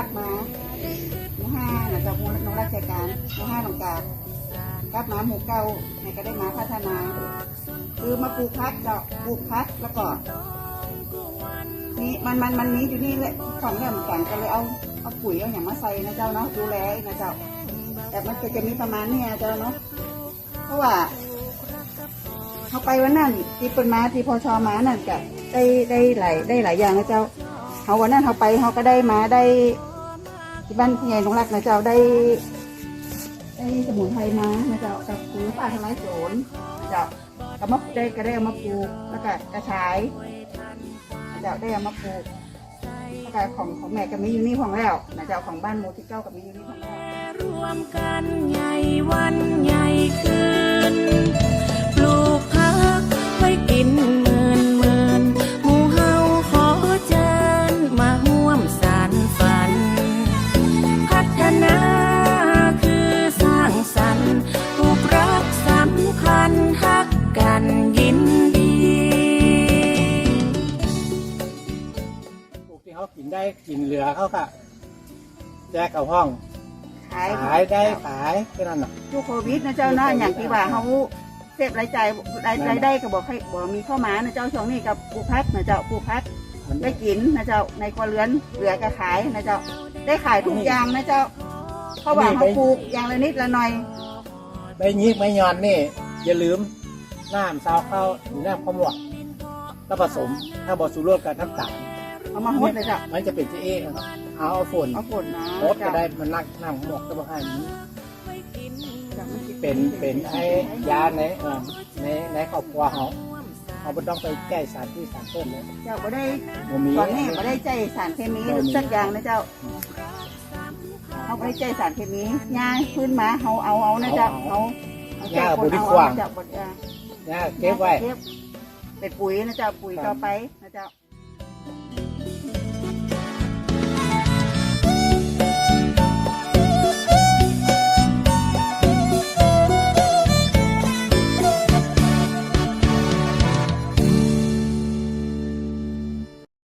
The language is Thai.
รักมาหมู่ห้าหลังจากหมู่น้องราชการหมู่ห้าหลังจากกลับมาหมู่เก้าไหนก็ได้มาพัฒนา คือมาปลูกพัดเราปลูกพัดแล้วก็นี่มันมันมันนี้อยู่นี่เลยของเนี่ยมันต่งกันเลยเอาเอาปุ๋ยเอาอย่างมาใส่นะเจ้าเนาะดูแลนะเจ้า แต่มันจะจะมีประมาณนี้นะเจ้าเนาะเพราะว่าเขาไปวันนั้นที่ปนมาที่พอชอมานั่นกับได้ได้หลายได้หลายอย่างนะเจ้าเขาวันนั้นเขาไปเขาก็ได้มาได้ ที่บ้านพี่ใหญ่หลวงรักนะเจ้าได้ได้สมุนไพรมานะเจ้ากับปุ๋ยป่าทลายโสนะเจ้าก็มาได้ก็ได้เอามาปลูกแล้วก็กระชายนะเจ้าได้เอามาปลูกแล้วก็ของของแม่ก็มีอยู่นี่ของแล้วนะเจ้าของบ้านโมูที่เก้าก็มีอยู่นี่ของแล้วรวมกันใหญ่ เขากินได้กินเหลือเขาค่ะแจกกับห้อง ขายขายได้ขายแค่นั้นน่ะ ช่วงโควิดนะเจ้าเนาะอย่างที่ว่าเขาเสพรายจ่ายรายรายได้ก็บอกให้บอกมีเข้ามานะเจ้าช่วงนี้กับปลูกพักนะเจ้าปลูกพักอันได้นี้กินนะเจ้าในครัวเรือนเหลือก็ขายนะเจ้าได้ขายทุกอย่างนะเจ้าเพราะว่าเขาปลูกอย่างละนิดละหน่อยใบยีกใบยอนนี่ อย่าลืมน้ำซาวข้าวหรือน้ำข้าวหมวกแล้วผสมถ้าบอสูรวดกับน้ำตาล เอามาหดเลยจ้ะมันจะเป็นเจเอครับเอาเอาฝนเอาฝนนะรดก็ได้มันนักน้ำข้าวหมวกก็บอกให้นี้จ้ะมัสิเป็นเป็นไอ้ยาในเออในในครอบครัวเขาเขาไม่ต้องไปแก้สารที่สารต้นเลยเจ้าก็ได้บ่มีตอนนี้ก็ได้ใจสารเคมีสักอย่างนะเจ้าเขาไม่ได้ใจสารเคมีย่าขึ้นมาเขาเอาเอานะเจ้าเขาเอาใจคนเอาเอานะเจ้าบดยาเนี่ยเก็บไว้เป็นปุ๋ยนะเจ้าปุ๋ยต่อไปนะเจ้า